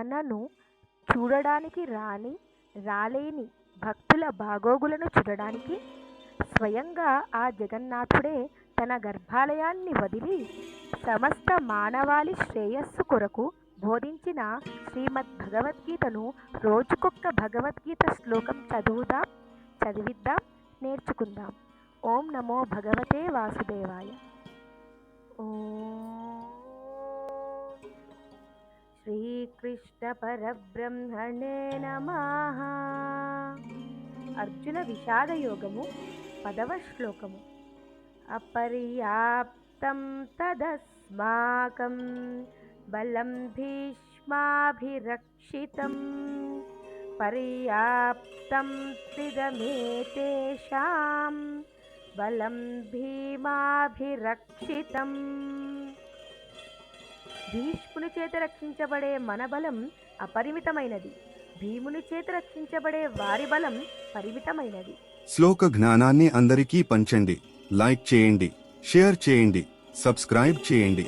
తనను చూడడానికి రాని రాలేని భక్తుల బాగోగులను చూడడానికి స్వయంగా ఆ జగన్నాథుడే తన గర్భాలయాన్ని వదిలి సమస్త మానవాళి శ్రేయస్సు కొరకు బోధించిన శ్రీమద్ భగవద్గీతను రోజుకొక్క భగవద్గీత శ్లోకం చదువుదాం చదివిద్దాం నేర్చుకుందాం. ఓం నమో భగవతే వాసుదేవాయ. ఓం శ్రీకృష్ణ పరబ్రహ్మణే నమః అర్జున విషాద యోగము పదవ శ్లోకము అపర్యాప్తం తదస్మాకం బలం భీష్మాభిరక్షితం పర్యాప్తం త్రిదమేతేషాం బలం భీమాభిరక్షితం భీష్ముని చేత రక్షించబడే మన బలం అపరిమితమైనది. భీముని చేత రక్షించబడే వారి బలం పరిమితమైనది. శ్లోక జ్ఞానాన్ని అందరికీ పంచండి. లైక్ చేయండి షేర్ చేయండి సబ్స్క్రైబ్ చేయండి.